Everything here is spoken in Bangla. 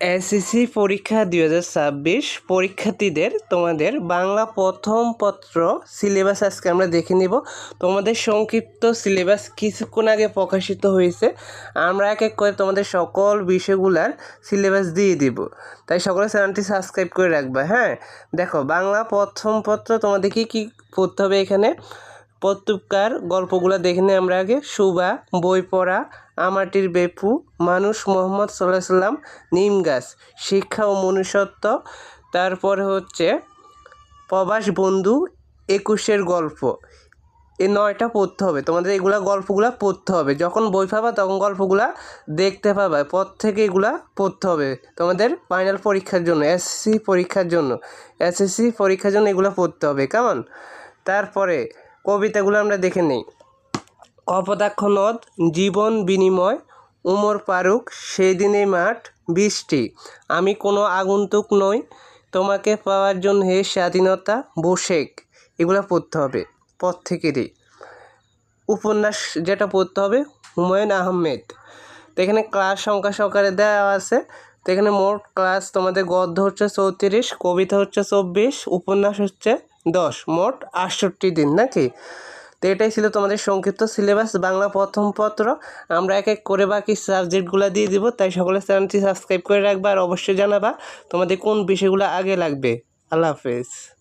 এসএসসি পরীক্ষা দুই হাজার ছাব্বিশ পরীক্ষার্থীদের তোমাদের বাংলা প্রথম পত্র সিলেবাস আজকে আমরা দেখে নিব। তোমাদের সংক্ষিপ্ত সিলেবাস কিছুক্ষণ আগে প্রকাশিত হয়েছে। আমরা এক এক করে তোমাদের সকল বিষয়গুলার সিলেবাস দিয়ে দিব। তাই সকলে চ্যানেলটি সাবস্ক্রাইব করে রাখবে হ্যাঁ? দেখো, বাংলা প্রথম পত্র তোমাদের কি কী পড়তে হবে এখানে? প্রত্যুপকার গল্পগুলো দেখে নিই আমরা আগে। সুবা, বই পড়া, আমাটির বেপু, মানুষ মোহাম্মদ সাল্লাহ সাল্লাম, নিম গাছ, শিক্ষা ও মনুষ্যত্ব। তারপরে হচ্ছে প্রবাস বন্ধু, একুশের গল্প। এই নয়টা পড়তে হবে। তোমাদের এগুলা গল্পগুলা পড়তে হবে। যখন বই পাবা, তখন গল্পগুলা দেখতে পাবা। পর থেকে এগুলা পড়তে হবে তোমাদের ফাইনাল পরীক্ষার জন্য এসএসসি পরীক্ষার জন্য। এসএসসি পরীক্ষার জন্য এগুলো পড়তে হবে। কেমন? তারপরে কবিতাগুলো আমরা দেখে নিই। কপোতাক্ষ নদ জীবন বিনিময়, উমর ফারুক সেই দিনেই মাঠ, বৃষ্টি। আমি কোনো আগন্তুক নই, তোমাকে পাওয়ার জন্য হে স্বাধীনতা বোশেক এগুলো পড়তে হবে প্রত্যেকেরই উপন্যাস যেটা পড়তে হবে, হুমায়ুন আহমেদ। তো এখানে ক্লাস সংখ্যা সহকারে দেওয়া আছে। তো এখানে মোট ক্লাস তোমাদের গদ্য হচ্ছে চৌত্রিশ, কবিতা হচ্ছে চব্বিশ, উপন্যাস হচ্ছে দশ, মোট আটষট্টি দিন, নাকি? তো এটাই ছিল তোমাদের সংক্ষিপ্ত সিলেবাস বাংলা প্রথম পত্র। আমরা এক এক করে বাকি সাবজেক্টগুলো দিয়ে দিব, তাই সকলে চ্যানেলটি সাবস্ক্রাইব করে রাখবা আর অবশ্যই জানাবা তোমাদের কোন বিষয়গুলো আগে লাগবে। আল্লাহ হাফেজ।